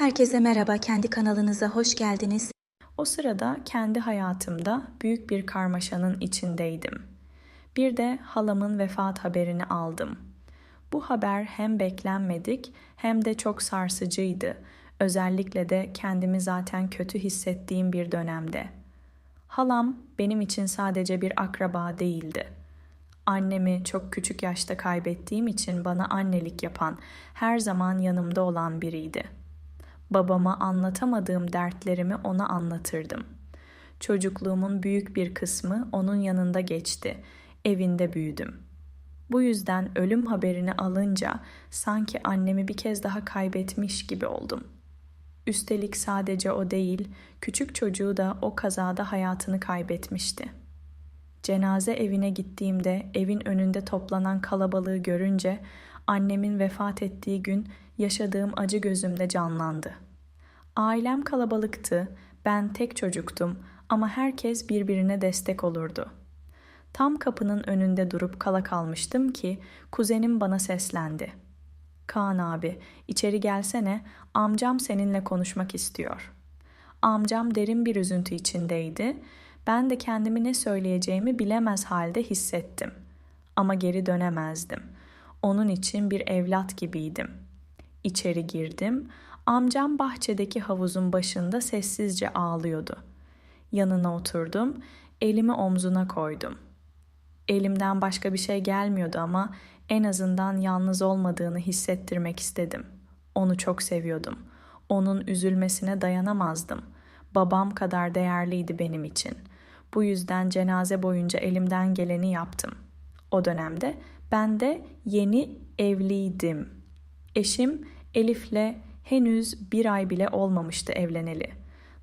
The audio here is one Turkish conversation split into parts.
Herkese merhaba, kendi kanalınıza hoş geldiniz. O sırada kendi hayatımda büyük bir karmaşanın içindeydim. Bir de halamın vefat haberini aldım. Bu haber hem beklenmedik hem de çok sarsıcıydı. Özellikle de kendimi zaten kötü hissettiğim bir dönemde. Halam benim için sadece bir akraba değildi. Annemi çok küçük yaşta kaybettiğim için bana annelik yapan, her zaman yanımda olan biriydi. Babama anlatamadığım dertlerimi ona anlatırdım. Çocukluğumun büyük bir kısmı onun yanında geçti. Evinde büyüdüm. Bu yüzden ölüm haberini alınca sanki annemi bir kez daha kaybetmiş gibi oldum. Üstelik sadece o değil, küçük çocuğu da o kazada hayatını kaybetmişti. Cenaze evine gittiğimde evin önünde toplanan kalabalığı görünce annemin vefat ettiği gün yaşadığım acı gözümde canlandı. Ailem kalabalıktı, ben tek çocuktum ama herkes birbirine destek olurdu. Tam kapının önünde durup kala kalmıştım ki kuzenim bana seslendi. Kaan abi, içeri gelsene, amcam seninle konuşmak istiyor. Amcam derin bir üzüntü içindeydi. Ben de kendimi ne söyleyeceğimi bilemez halde hissettim. Ama geri dönemezdim. Onun için bir evlat gibiydim. İçeri girdim. Amcam bahçedeki havuzun başında sessizce ağlıyordu. Yanına oturdum, elimi omzuna koydum. Elimden başka bir şey gelmiyordu ama en azından yalnız olmadığını hissettirmek istedim. Onu çok seviyordum. Onun üzülmesine dayanamazdım. Babam kadar değerliydi benim için. Bu yüzden cenaze boyunca elimden geleni yaptım. O dönemde ben de yeni evliydim. Eşim Elif'le henüz bir ay bile olmamıştı evleneli.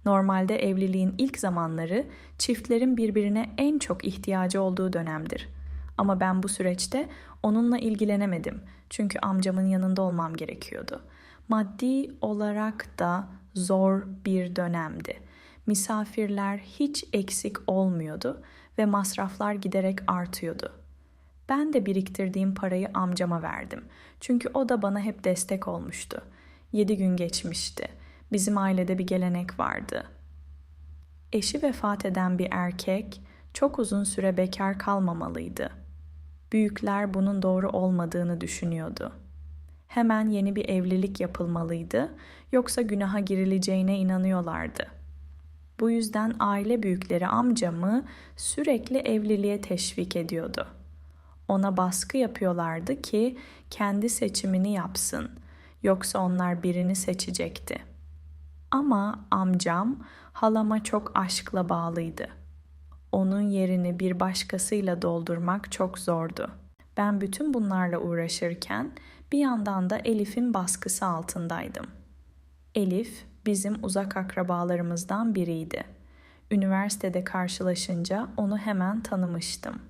Normalde evliliğin ilk zamanları çiftlerin birbirine en çok ihtiyacı olduğu dönemdir. Ama ben bu süreçte onunla ilgilenemedim. Çünkü amcamın yanında olmam gerekiyordu. Maddi olarak da zor bir dönemdi. Misafirler hiç eksik olmuyordu ve masraflar giderek artıyordu. Ben de biriktirdiğim parayı amcama verdim. Çünkü o da bana hep destek olmuştu. Yedi gün geçmişti. Bizim ailede bir gelenek vardı. Eşi vefat eden bir erkek çok uzun süre bekar kalmamalıydı. Büyükler bunun doğru olmadığını düşünüyordu. Hemen yeni bir evlilik yapılmalıydı, yoksa günaha girileceğine inanıyorlardı. Bu yüzden aile büyükleri amcamı sürekli evliliğe teşvik ediyordu. Ona baskı yapıyorlardı ki kendi seçimini yapsın. Yoksa onlar birini seçecekti. Ama amcam halama çok aşkla bağlıydı. Onun yerini bir başkasıyla doldurmak çok zordu. Ben bütün bunlarla uğraşırken bir yandan da Elif'in baskısı altındaydım. Elif bizim uzak akrabalarımızdan biriydi. Üniversitede karşılaşınca onu hemen tanımıştım.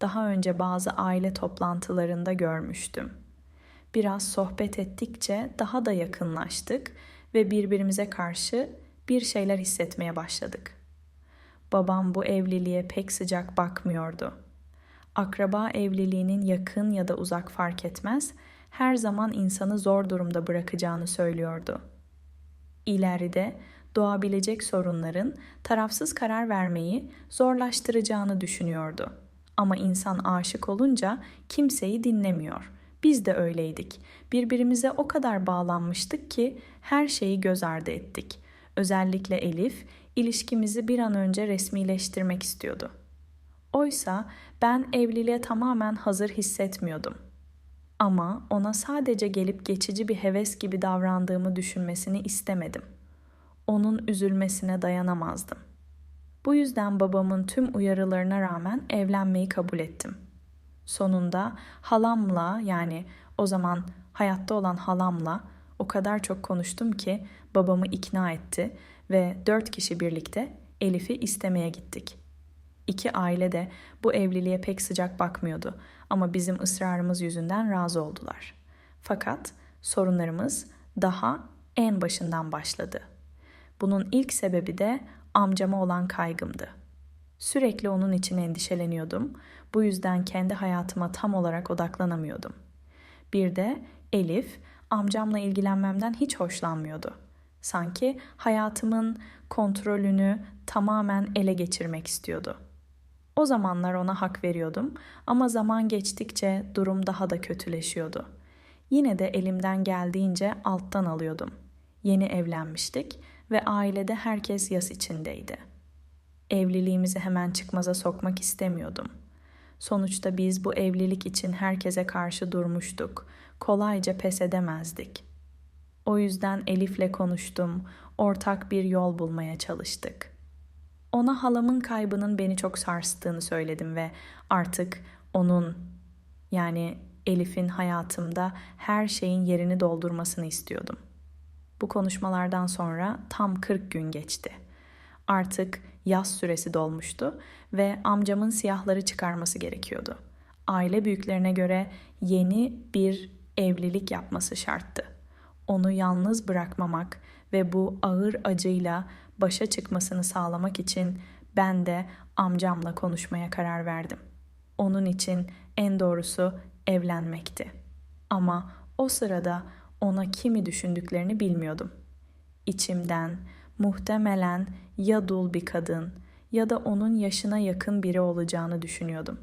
Daha önce bazı aile toplantılarında görmüştüm. Biraz sohbet ettikçe daha da yakınlaştık ve birbirimize karşı bir şeyler hissetmeye başladık. Babam bu evliliğe pek sıcak bakmıyordu. Akraba evliliğinin yakın ya da uzak fark etmez, her zaman insanı zor durumda bırakacağını söylüyordu. İleride doğabilecek sorunların tarafsız karar vermeyi zorlaştıracağını düşünüyordu. Ama insan aşık olunca kimseyi dinlemiyor. Biz de öyleydik. Birbirimize o kadar bağlanmıştık ki her şeyi göz ardı ettik. Özellikle Elif ilişkimizi bir an önce resmileştirmek istiyordu. Oysa ben evliliğe tamamen hazır hissetmiyordum. Ama ona sadece gelip geçici bir heves gibi davrandığımı düşünmesini istemedim. Onun üzülmesine dayanamazdım. Bu yüzden babamın tüm uyarılarına rağmen evlenmeyi kabul ettim. Sonunda halamla yani o zaman hayatta olan halamla o kadar çok konuştum ki babamı ikna etti ve dört kişi birlikte Elif'i istemeye gittik. İki aile de bu evliliğe pek sıcak bakmıyordu ama bizim ısrarımız yüzünden razı oldular. Fakat sorunlarımız daha en başından başladı. Bunun ilk sebebi de amcama olan kaygımdı. Sürekli onun için endişeleniyordum. Bu yüzden kendi hayatıma tam olarak odaklanamıyordum. Bir de Elif amcamla ilgilenmemden hiç hoşlanmıyordu. Sanki hayatımın kontrolünü tamamen ele geçirmek istiyordu. O zamanlar ona hak veriyordum ama zaman geçtikçe durum daha da kötüleşiyordu. Yine de elimden geldiğince alttan alıyordum. Yeni evlenmiştik ve ailede herkes yas içindeydi. Evliliğimizi hemen çıkmaza sokmak istemiyordum. Sonuçta biz bu evlilik için herkese karşı durmuştuk. Kolayca pes edemezdik. O yüzden Elif'le konuştum, ortak bir yol bulmaya çalıştık. Ona halamın kaybının beni çok sarstığını söyledim ve artık onun yani Elif'in hayatımda her şeyin yerini doldurmasını istiyordum. Bu konuşmalardan sonra tam 40 gün geçti. Artık yaz süresi dolmuştu ve amcamın siyahları çıkarması gerekiyordu. Aile büyüklerine göre yeni bir evlilik yapması şarttı. Onu yalnız bırakmamak ve bu ağır acıyla başa çıkmasını sağlamak için ben de amcamla konuşmaya karar verdim. Onun için en doğrusu evlenmekti. Ama o sırada ona kimi düşündüklerini bilmiyordum. İçimden muhtemelen ya dul bir kadın ya da onun yaşına yakın biri olacağını düşünüyordum.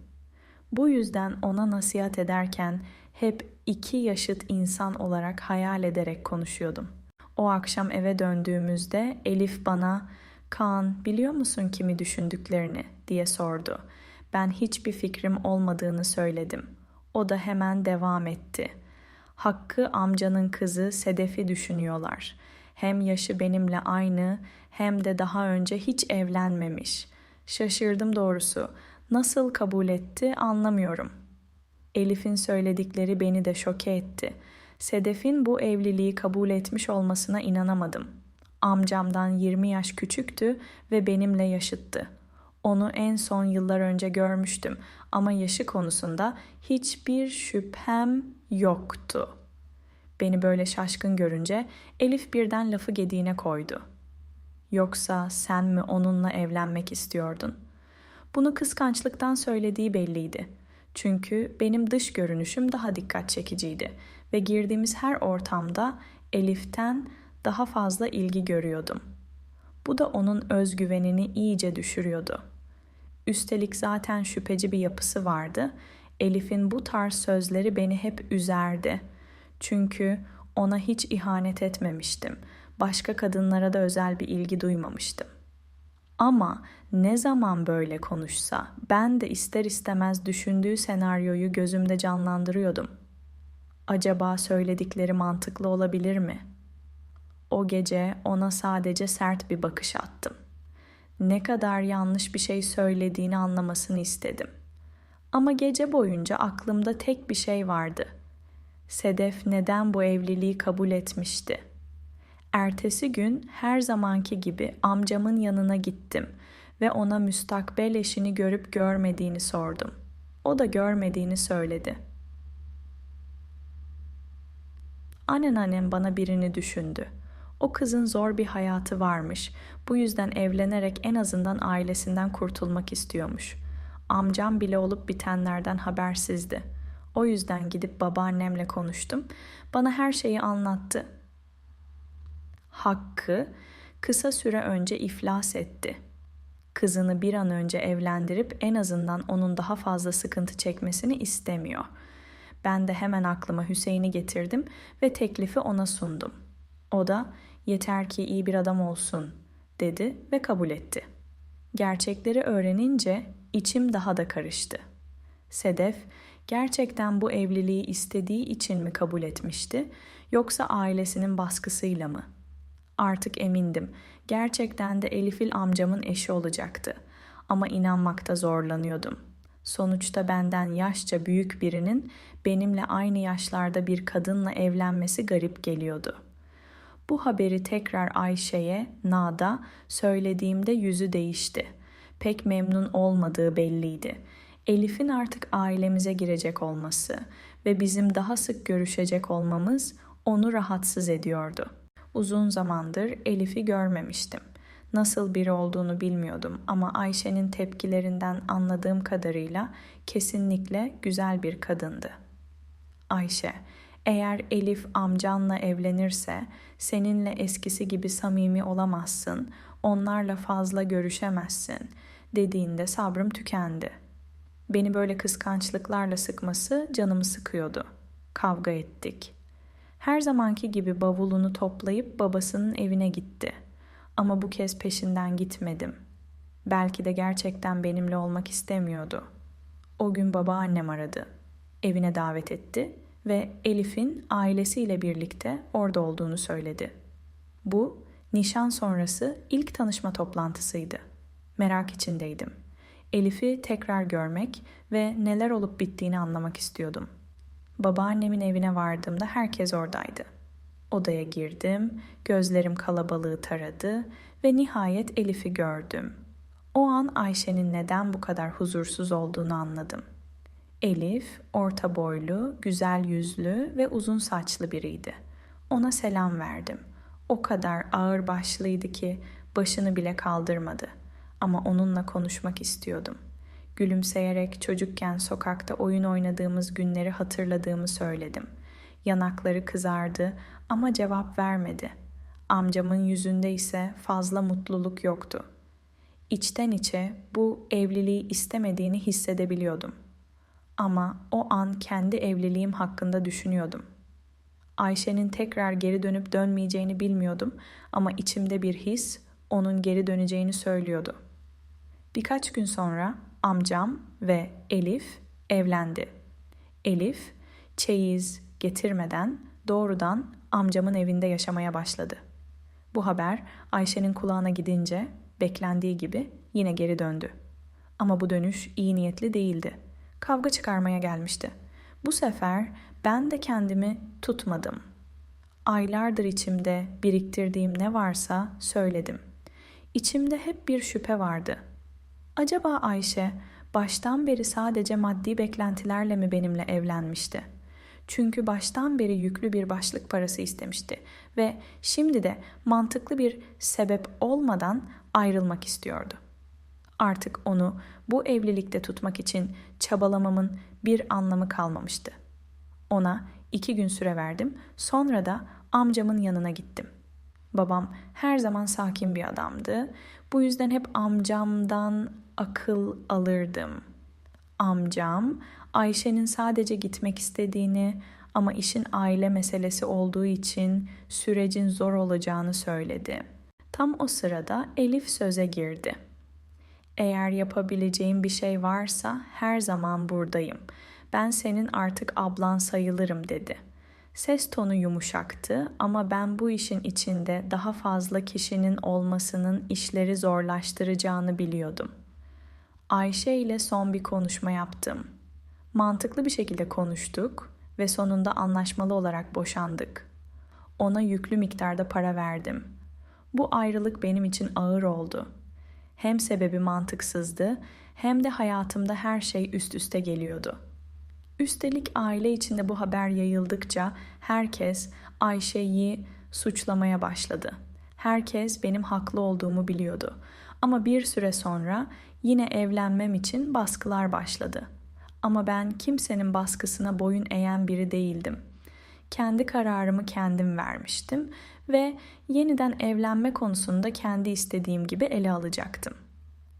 Bu yüzden ona nasihat ederken hep iki yaşıt insan olarak hayal ederek konuşuyordum. O akşam eve döndüğümüzde Elif bana "Kaan, biliyor musun kimi düşündüklerini?" diye sordu. Ben hiçbir fikrim olmadığını söyledim. O da hemen devam etti. Hakkı amcanın kızı Sedef'i düşünüyorlar. Hem yaşı benimle aynı hem de daha önce hiç evlenmemiş. Şaşırdım doğrusu. Nasıl kabul etti anlamıyorum. Elif'in söyledikleri beni de şoke etti. Sedef'in bu evliliği kabul etmiş olmasına inanamadım. Amcamdan 20 yaş küçüktü ve benimle yaşıttı. Onu en son yıllar önce görmüştüm ama yaşı konusunda hiçbir şüphem yoktu. Beni böyle şaşkın görünce Elif birden lafı gediğine koydu. Yoksa sen mi onunla evlenmek istiyordun? Bunu kıskançlıktan söylediği belliydi. Çünkü benim dış görünüşüm daha dikkat çekiciydi ve girdiğimiz her ortamda Elif'ten daha fazla ilgi görüyordum. Bu da onun özgüvenini iyice düşürüyordu. Üstelik zaten şüpheci bir yapısı vardı. Elif'in bu tarz sözleri beni hep üzerdi. Çünkü ona hiç ihanet etmemiştim. Başka kadınlara da özel bir ilgi duymamıştım. Ama ne zaman böyle konuşsa ben de ister istemez düşündüğü senaryoyu gözümde canlandırıyordum. Acaba söyledikleri mantıklı olabilir mi? O gece ona sadece sert bir bakış attım. Ne kadar yanlış bir şey söylediğini anlamasını istedim. Ama gece boyunca aklımda tek bir şey vardı. Sedef neden bu evliliği kabul etmişti? Ertesi gün her zamanki gibi amcamın yanına gittim ve ona müstakbel eşini görüp görmediğini sordum. O da görmediğini söyledi. Anneannem bana birini düşündü. O kızın zor bir hayatı varmış. Bu yüzden evlenerek en azından ailesinden kurtulmak istiyormuş. Amcam bile olup bitenlerden habersizdi. O yüzden gidip babaannemle konuştum. Bana her şeyi anlattı. Hakkı kısa süre önce iflas etti. Kızını bir an önce evlendirip en azından onun daha fazla sıkıntı çekmesini istemiyor. Ben de hemen aklıma Hüseyin'i getirdim ve teklifi ona sundum. O da yeter ki iyi bir adam olsun dedi ve kabul etti. Gerçekleri öğrenince içim daha da karıştı. Sedef gerçekten bu evliliği istediği için mi kabul etmişti yoksa ailesinin baskısıyla mı? Artık emindim. Gerçekten de Elifil amcamın eşi olacaktı. Ama inanmakta zorlanıyordum. Sonuçta benden yaşça büyük birinin benimle aynı yaşlarda bir kadınla evlenmesi garip geliyordu. Bu haberi tekrar Ayşe'ye, Nada söylediğimde yüzü değişti. Pek memnun olmadığı belliydi. Elif'in artık ailemize girecek olması ve bizim daha sık görüşecek olmamız onu rahatsız ediyordu. Uzun zamandır Elif'i görmemiştim. Nasıl biri olduğunu bilmiyordum ama Ayşe'nin tepkilerinden anladığım kadarıyla kesinlikle güzel bir kadındı. Ayşe, Eğer Elif amcanla evlenirse seninle eskisi gibi samimi olamazsın, onlarla fazla görüşemezsin dediğinde sabrım tükendi. Beni böyle kıskançlıklarla sıkması canımı sıkıyordu. Kavga ettik. Her zamanki gibi bavulunu toplayıp babasının evine gitti. Ama bu kez peşinden gitmedim. Belki de gerçekten benimle olmak istemiyordu. O gün babaannem aradı. Evine davet etti ve Elif'in ailesiyle birlikte orada olduğunu söyledi. Bu nişan sonrası ilk tanışma toplantısıydı. Merak içindeydim. Elif'i tekrar görmek ve neler olup bittiğini anlamak istiyordum. Babaannemin evine vardığımda herkes oradaydı. Odaya girdim, gözlerim kalabalığı taradı ve nihayet Elif'i gördüm. O an Ayşe'nin neden bu kadar huzursuz olduğunu anladım. Elif, orta boylu, güzel yüzlü ve uzun saçlı biriydi. Ona selam verdim. O kadar ağır başlıydı ki başını bile kaldırmadı. Ama onunla konuşmak istiyordum. Gülümseyerek çocukken sokakta oyun oynadığımız günleri hatırladığımı söyledim. Yanakları kızardı ama cevap vermedi. Amcamın yüzünde ise fazla mutluluk yoktu. İçten içe bu evliliği istemediğini hissedebiliyordum. Ama o an kendi evliliğim hakkında düşünüyordum. Ayşe'nin tekrar geri dönüp dönmeyeceğini bilmiyordum ama içimde bir his onun geri döneceğini söylüyordu. Birkaç gün sonra amcam ve Elif evlendi. Elif çeyiz getirmeden doğrudan amcamın evinde yaşamaya başladı. Bu haber Ayşe'nin kulağına gidince beklendiği gibi yine geri döndü. Ama bu dönüş iyi niyetli değildi. Kavga çıkarmaya gelmişti. Bu sefer ben de kendimi tutmadım. Aylardır içimde biriktirdiğim ne varsa söyledim. İçimde hep bir şüphe vardı. Acaba Ayşe baştan beri sadece maddi beklentilerle mi benimle evlenmişti? Çünkü baştan beri yüklü bir başlık parası istemişti ve şimdi de mantıklı bir sebep olmadan ayrılmak istiyordu. Artık onu bu evlilikte tutmak için çabalamamın bir anlamı kalmamıştı. Ona iki gün süre verdim, sonra da amcamın yanına gittim. Babam her zaman sakin bir adamdı. Bu yüzden hep amcamdan akıl alırdım. Amcam Ayşe'nin sadece gitmek istediğini ama işin aile meselesi olduğu için sürecin zor olacağını söyledi. Tam o sırada Elif söze girdi. Eğer yapabileceğim bir şey varsa her zaman buradayım. Ben senin artık ablan sayılırım dedi. Ses tonu yumuşaktı ama ben bu işin içinde daha fazla kişinin olmasının işleri zorlaştıracağını biliyordum. Ayşe ile son bir konuşma yaptım. Mantıklı bir şekilde konuştuk ve sonunda anlaşmalı olarak boşandık. Ona yüklü miktarda para verdim. Bu ayrılık benim için ağır oldu. Hem sebebi mantıksızdı hem de hayatımda her şey üst üste geliyordu. Üstelik aile içinde bu haber yayıldıkça herkes Ayşe'yi suçlamaya başladı. Herkes benim haklı olduğumu biliyordu. Ama bir süre sonra yine evlenmem için baskılar başladı. Ama ben kimsenin baskısına boyun eğen biri değildim. Kendi kararımı kendim vermiştim ve yeniden evlenme konusunda kendi istediğim gibi ele alacaktım.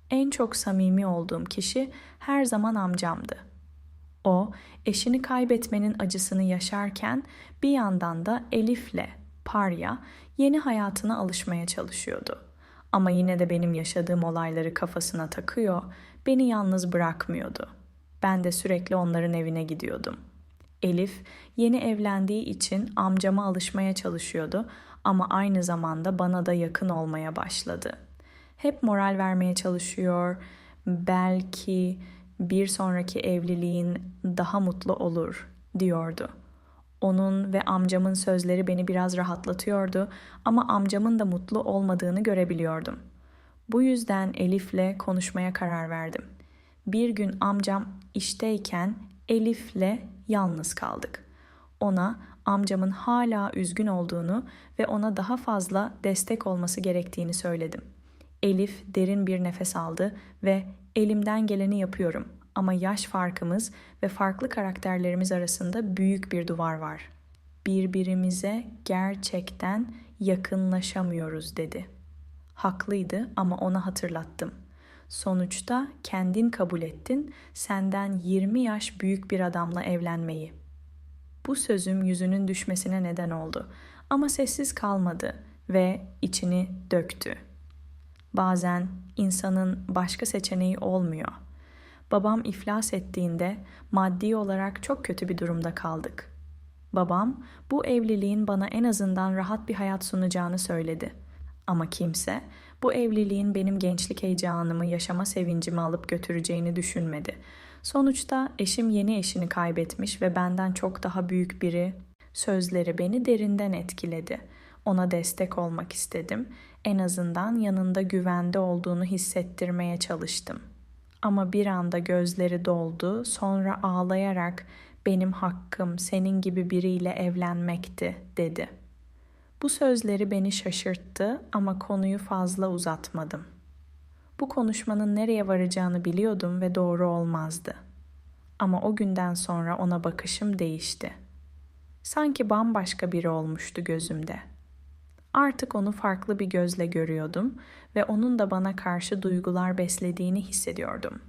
En çok samimi olduğum kişi her zaman amcamdı. O, eşini kaybetmenin acısını yaşarken bir yandan da Elif'le Parya yeni hayatına alışmaya çalışıyordu. Ama yine de benim yaşadığım olayları kafasına takıyor, beni yalnız bırakmıyordu. Ben de sürekli onların evine gidiyordum. Elif yeni evlendiği için amcama alışmaya çalışıyordu ama aynı zamanda bana da yakın olmaya başladı. Hep moral vermeye çalışıyor. Belki bir sonraki evliliğin daha mutlu olur diyordu. Onun ve amcamın sözleri beni biraz rahatlatıyordu ama amcamın da mutlu olmadığını görebiliyordum. Bu yüzden Elif'le konuşmaya karar verdim. Bir gün amcam işteyken Elif'le yalnız kaldık. Ona amcamın hala üzgün olduğunu ve ona daha fazla destek olması gerektiğini söyledim. Elif derin bir nefes aldı ve elimden geleni yapıyorum ama yaş farkımız ve farklı karakterlerimiz arasında büyük bir duvar var birbirimize gerçekten yakınlaşamıyoruz dedi. Haklıydı ama ona hatırlattım. Sonuçta kendin kabul ettin senden 20 yaş büyük bir adamla evlenmeyi. Bu sözüm yüzünün düşmesine neden oldu ama sessiz kalmadı ve içini döktü. Bazen insanın başka seçeneği olmuyor. Babam iflas ettiğinde maddi olarak çok kötü bir durumda kaldık. Babam bu evliliğin bana en azından rahat bir hayat sunacağını söyledi. Ama kimse bu evliliğin benim gençlik heyecanımı, yaşama sevincimi alıp götüreceğini düşünmedi. Sonuçta eşim yeni eşini kaybetmiş ve benden çok daha büyük biri. Sözleri beni derinden etkiledi. Ona destek olmak istedim. En azından yanında güvende olduğunu hissettirmeye çalıştım. Ama bir anda gözleri doldu, sonra ağlayarak benim hakkım senin gibi biriyle evlenmekti dedi. Bu sözleri beni şaşırttı ama konuyu fazla uzatmadım. Bu konuşmanın nereye varacağını biliyordum ve doğru olmazdı. Ama o günden sonra ona bakışım değişti. Sanki bambaşka biri olmuştu gözümde. Artık onu farklı bir gözle görüyordum ve onun da bana karşı duygular beslediğini hissediyordum.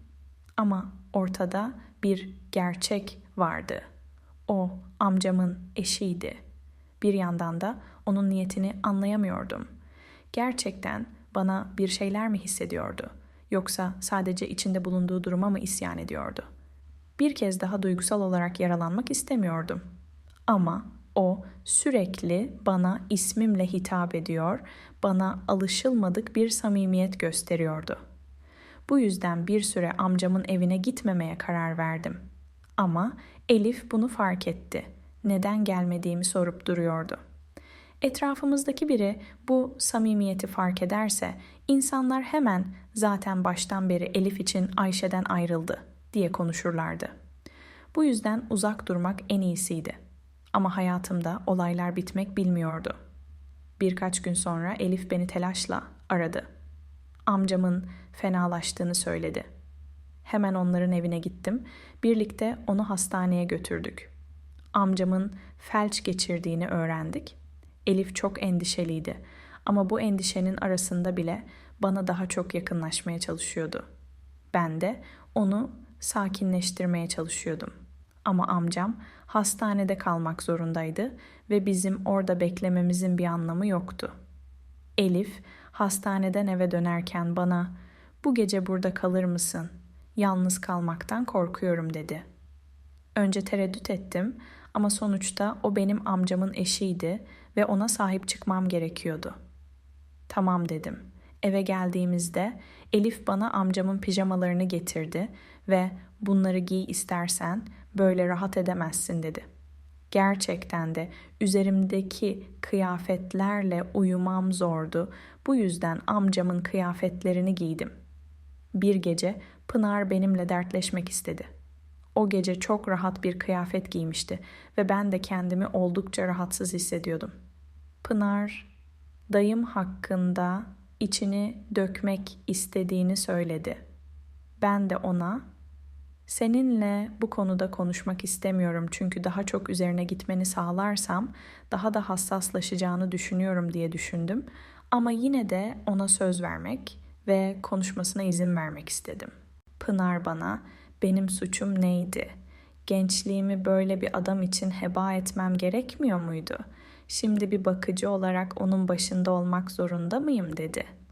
Ama ortada bir gerçek vardı. O amcamın eşiydi. Bir yandan da onun niyetini anlayamıyordum. Gerçekten bana bir şeyler mi hissediyordu? Yoksa sadece içinde bulunduğu duruma mı isyan ediyordu? Bir kez daha duygusal olarak yaralanmak istemiyordum. Ama o sürekli bana ismimle hitap ediyor, bana alışılmadık bir samimiyet gösteriyordu. Bu yüzden bir süre amcamın evine gitmemeye karar verdim. Ama Elif bunu fark etti. Neden gelmediğimi sorup duruyordu. Etrafımızdaki biri bu samimiyeti fark ederse insanlar hemen zaten baştan beri Elif için Ayşe'den ayrıldı diye konuşurlardı. Bu yüzden uzak durmak en iyisiydi. Ama hayatımda olaylar bitmek bilmiyordu. Birkaç gün sonra Elif beni telaşla aradı. Amcamın fenalaştığını söyledi. Hemen onların evine gittim. Birlikte onu hastaneye götürdük. Amcamın felç geçirdiğini öğrendik. Elif çok endişeliydi ama bu endişenin arasında bile bana daha çok yakınlaşmaya çalışıyordu. Ben de onu sakinleştirmeye çalışıyordum. Ama amcam hastanede kalmak zorundaydı ve bizim orada beklememizin bir anlamı yoktu. Elif hastaneden eve dönerken bana "Bu gece burada kalır mısın? Yalnız kalmaktan korkuyorum." dedi. Önce tereddüt ettim ama sonuçta o benim amcamın eşiydi ve ona sahip çıkmam gerekiyordu. Tamam dedim. Eve geldiğimizde Elif bana amcamın pijamalarını getirdi ve bunları giy istersen böyle rahat edemezsin dedi. Gerçekten de üzerimdeki kıyafetlerle uyumam zordu. Bu yüzden amcamın kıyafetlerini giydim. Bir gece Pınar benimle dertleşmek istedi. O gece çok rahat bir kıyafet giymişti ve ben de kendimi oldukça rahatsız hissediyordum. Pınar, dayım hakkında içini dökmek istediğini söyledi. Ben de ona Seninle bu konuda konuşmak istemiyorum çünkü daha çok üzerine gitmeni sağlarsam daha da hassaslaşacağını düşünüyorum diye düşündüm. Ama yine de ona söz vermek ve konuşmasına izin vermek istedim. Pınar bana benim suçum neydi? Gençliğimi böyle bir adam için heba etmem gerekmiyor muydu? Şimdi bir bakıcı olarak onun başında olmak zorunda mıyım dedi.''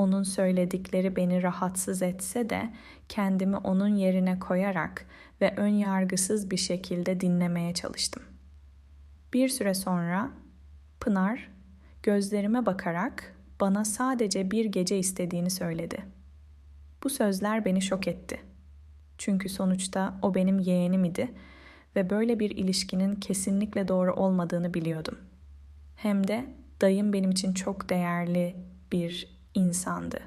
Onun söyledikleri beni rahatsız etse de kendimi onun yerine koyarak ve ön yargısız bir şekilde dinlemeye çalıştım. Bir süre sonra Pınar gözlerime bakarak bana sadece bir gece istediğini söyledi. Bu sözler beni şok etti. Çünkü sonuçta o benim yeğenim idi ve böyle bir ilişkinin kesinlikle doğru olmadığını biliyordum. Hem de dayım benim için çok değerli bir insandı.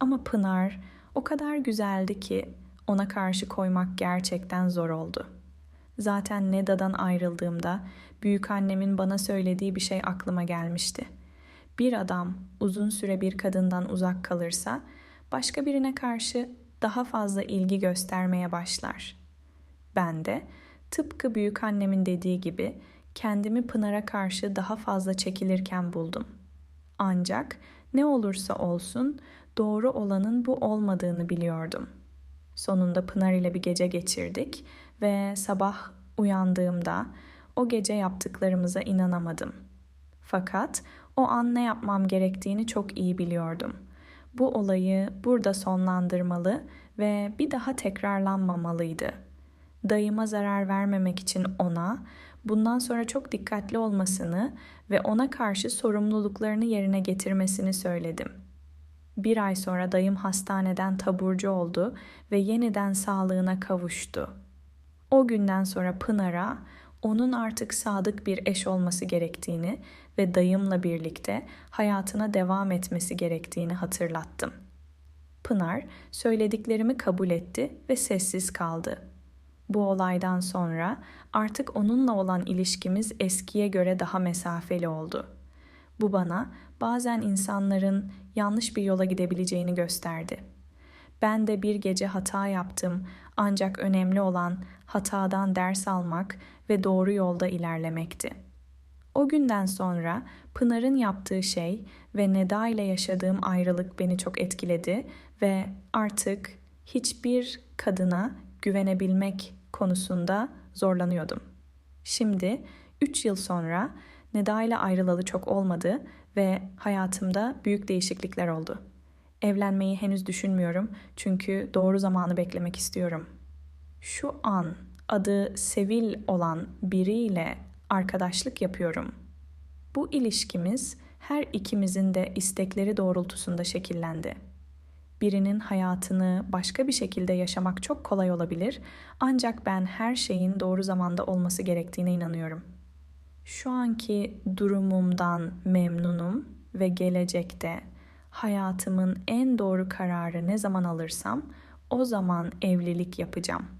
Ama Pınar o kadar güzeldi ki ona karşı koymak gerçekten zor oldu. Zaten Neda'dan ayrıldığımda büyük annemin bana söylediği bir şey aklıma gelmişti. Bir adam uzun süre bir kadından uzak kalırsa başka birine karşı daha fazla ilgi göstermeye başlar. Ben de tıpkı büyük annemin dediği gibi kendimi Pınar'a karşı daha fazla çekilirken buldum. Ancak ne olursa olsun doğru olanın bu olmadığını biliyordum. Sonunda Pınar ile bir gece geçirdik ve sabah uyandığımda o gece yaptıklarımıza inanamadım. Fakat o an ne yapmam gerektiğini çok iyi biliyordum. Bu olayı burada sonlandırmalı ve bir daha tekrarlanmamalıydı. Dayıma zarar vermemek için ona bundan sonra çok dikkatli olmasını ve ona karşı sorumluluklarını yerine getirmesini söyledim. Bir ay sonra dayım hastaneden taburcu oldu ve yeniden sağlığına kavuştu. O günden sonra Pınar'a onun artık sadık bir eş olması gerektiğini ve dayımla birlikte hayatına devam etmesi gerektiğini hatırlattım. Pınar söylediklerimi kabul etti ve sessiz kaldı. Bu olaydan sonra artık onunla olan ilişkimiz eskiye göre daha mesafeli oldu. Bu bana bazen insanların yanlış bir yola gidebileceğini gösterdi. Ben de bir gece hata yaptım ancak önemli olan hatadan ders almak ve doğru yolda ilerlemekti. O günden sonra Pınar'ın yaptığı şey ve Neda ile yaşadığım ayrılık beni çok etkiledi ve artık hiçbir kadına güvenebilmek konusunda zorlanıyordum. Şimdi 3 yıl sonra Neda ile ayrılalı çok olmadı ve hayatımda büyük değişiklikler oldu. Evlenmeyi henüz düşünmüyorum çünkü doğru zamanı beklemek istiyorum. Şu an adı Sevil olan biriyle arkadaşlık yapıyorum. Bu ilişkimiz her ikimizin de istekleri doğrultusunda şekillendi. Birinin hayatını başka bir şekilde yaşamak çok kolay olabilir ancak ben her şeyin doğru zamanda olması gerektiğine inanıyorum. Şu anki durumumdan memnunum ve gelecekte hayatımın en doğru kararı ne zaman alırsam o zaman evlilik yapacağım.